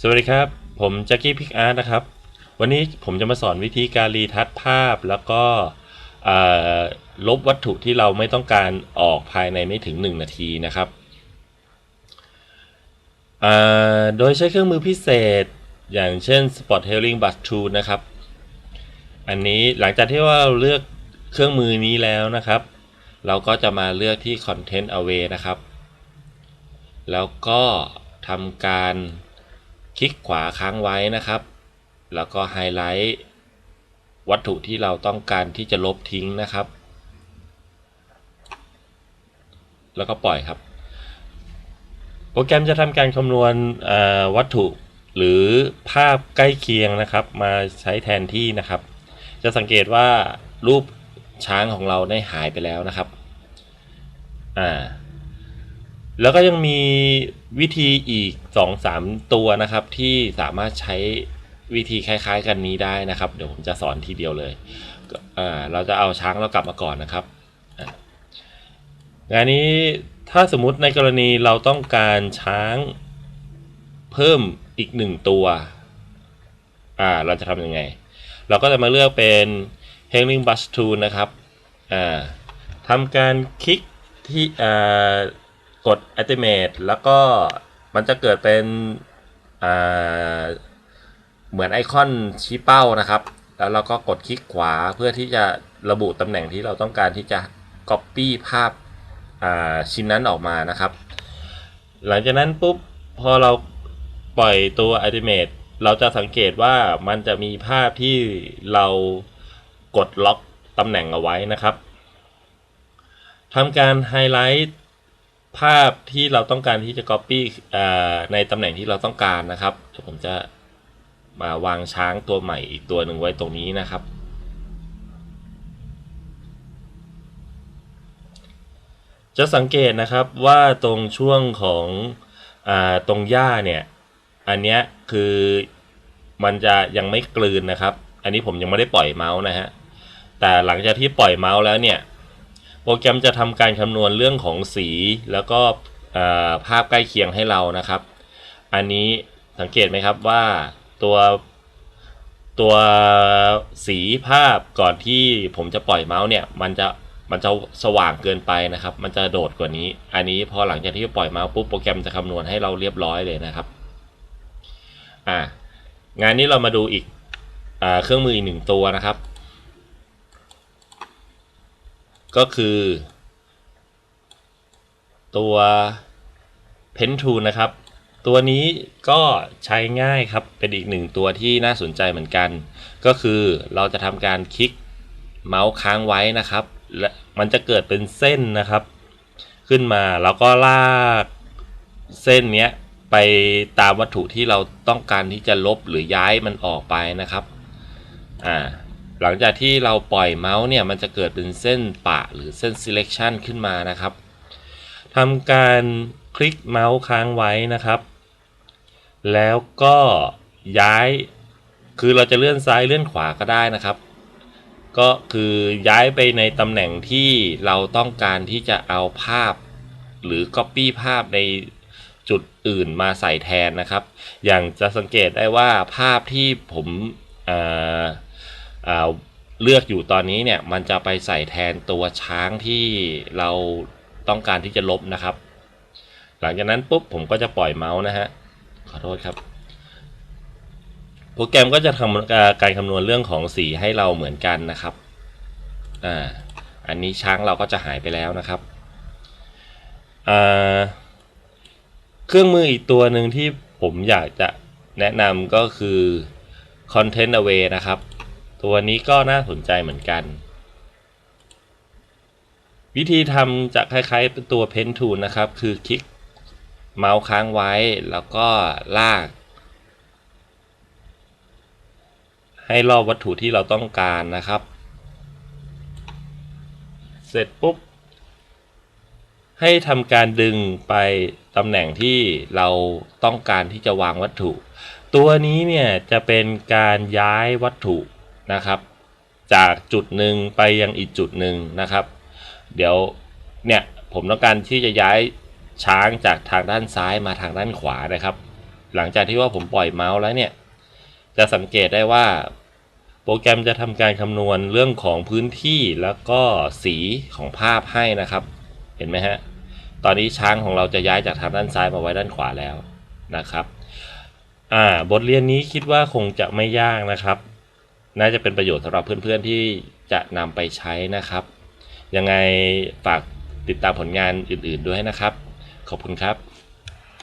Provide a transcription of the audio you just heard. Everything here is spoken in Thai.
สวัสดีครับ ผมแจ็คกี้พิกอาร์ตนะครับ วันนี้ผมจะมาสอนวิธีการรีทัชภาพแล้วก็ลบวัตถุที่เราไม่ต้องการออกภายในไม่ถึง 1 นาทีนะครับ โดยใช้เครื่องมือพิเศษอย่างเช่น Spot Tailing b u s Tool นะครับ อันนี้หลังจากที่ว่าเราเลือกเครื่องมือนี้แล้วนะครับ เราก็จะมาเลือกที่ Content Away นะครับ แล้วก็ทำการ คลิกขวาค้างไว้นะครับ แล้วก็ไฮไลท์วัตถุที่เราต้องการที่จะลบทิ้งนะครับ แล้วก็ปล่อยครับ โปรแกรมจะทำการคำนวณวัตถุหรือภาพใกล้เคียงนะครับ มาใช้แทนที่นะครับ จะสังเกตว่ารูปช้างของเราได้หายไปแล้วนะครับ อ่า แล้วก็ยังมีวิธีอีก 2-3 ตัวนะครับ ที่สามารถใช้วิธีคล้าย ๆ กันนี้ได้นะครับ เดี๋ยวผมจะสอนทีเดียวเลยเราจะเอาช้างเรากลับมาก่อนนะครับงานนี้ถ้าสมมติในกรณีเราต้องการช้างเพิ่มอีกหนึ่งตัวอ่าเราจะทำยังไง เราก็จะมาเลือกเป็น Hanging Bus Tool นะครับอ่าทำการคลิกที่อ่า กด Activate แล้วก็มันจะเกิดเป็นเหมือนไอคอนชี้เป้านะครับ แล้วเราก็กดคลิกขวาเพื่อที่จะระบุตำแหน่งที่เราต้องการที่จะ Copy ภาพชิ้นนั้นออกมานะครับ หลังจากนั้นปุ๊บพอเราปล่อยตัว Animate เราจะสังเกตว่ามันจะมีภาพที่เรากดล็อกตำแหน่งเอาไว้นะครับทำการไฮไลท์ ภาพที่เราต้องการที่จะ Copy ในตำแหน่งที่เราต้องการนะครับเดี๋ยวผมจะมาวางช้างตัวใหม่อีกตัวหนึ่งไว้ตรงนี้นะครับ จะสังเกตนะครับว่าตรงช่วงของอตรงหญ้าเนี่ย อันเนี้ยคือมันจะยังไม่กลืนนะครับ อันนี้ผมยังไม่ได้ปล่อยเมาส์นะฮะ แต่หลังจากที่ปล่อยเมาส์แล้วเนี่ย โปรแกรมจะทำการคำนวณเรื่องของสีแล้วก็ภาพใกล้เคียงให้เรานะครับ อันนี้สังเกตไหมครับว่าตัวตัวสีภาพก่อนที่ผมจะปล่อยเมาส์เนี่ย มันจะมันจะสว่างเกินไปนะครับ มันจะโดดกว่านี้ อันนี้พอหลังจากที่ปล่อยเมาส์ปุ๊บโปรแกรมจะคำนวณให้เราเรียบร้อยเลยนะครับอ่างานนี้เรามาดูอีกอเครื่องมืออีกหนึ่งตัวนะครับ ก็คือ ตัว Pen Tool นะครับ ตัวนี้ก็ใช้ง่ายครับ เป็นอีกหนึ่งตัวที่น่าสนใจเหมือนกัน ก็คือเราจะทำการคลิกเมาส์ค้างไว้นะครับ และมันจะเกิดเป็นเส้นนะครับ ขึ้นมาแล้วก็ลากเส้นเนี้ยไปตามวัตถุที่เราต้องการที่จะลบหรือย้ายมันออกไปนะครับ อ่า หลังจากที่เราปล่อยเมาส์เนี่ยมันจะเกิดเป็นเส้นปะหรือเส้น selection ขึ้นมานะครับทำการคลิกเมาส์ค้างไว้นะครับ แล้วก็ย้าย คือเราจะเลื่อนซ้ายเลื่อนขวาก็ได้นะครับ ก็คือย้ายไปในตำแหน่งที่เราต้องการที่จะเอาภาพ หรือ Copy ภาพในจุดอื่นมาใส่แทนนะครับ อย่างจะสังเกตได้ว่าภาพที่ผมอ่อ เเลือกอยู่ตอนนี้เนี่ยมันจะไปใส่แทนตัวช้างที่เราต้องการที่จะลบนะครับ หลังจากนั้นปุ๊บผมก็จะปล่อยเมาส์นะฮะขอโทษครับโปรแกรมก็จะทำการคำนวณเรื่องของสีให้เราเหมือนกันนะครับอ่าอันนี้ช้างเราก็จะหายไปแล้วนะครับอ่าเครื่องมืออีกตัวหนึ่งที่ผมอยากจะแนะนำก็คือ Content Away นะครับ ตัวนี้ก็น่าสนใจเหมือนกัน วิธีทำจะคล้ายๆเป็นตัว Pen Tool นะครับ คือคลิกเมาส์ค้างไว้แล้วก็ลาก ให้รอบวัตถุที่เราต้องการนะครับ เสร็จปุ๊บ ให้ทำการดึงไปตำแหน่งที่เราต้องการที่จะวางวัตถุ ตัวนี้เนี่ยจะเป็นการย้ายวัตถุ นะครับ จากจุดหนึ่งไปยังอีกจุดหนึ่งนะครับ เดี๋ยวเนี่ยผมต้องการที่จะย้ายช้างจากทางด้านซ้ายมาทางด้านขวานะครับ หลังจากที่ว่าผมปล่อยเมาส์แล้วเนี่ยจะสังเกตได้ว่าโปรแกรมจะทำการคำนวณเรื่องของพื้นที่แล้วก็สีของภาพให้นะครับ เห็นไหมฮะตอนนี้ช้างของเราจะย้ายจากทางด้านซ้ายมาไว้ด้านขวาแล้วนะครับ อ่า บทเรียนนี้คิดว่าคงจะไม่ยากนะครับ น่าจะเป็นประโยชน์สำหรับเพื่อนๆที่จะนำไปใช้นะครับ ยังไงฝากติดตามผลงานอื่นๆด้วยนะครับ ขอบคุณครับ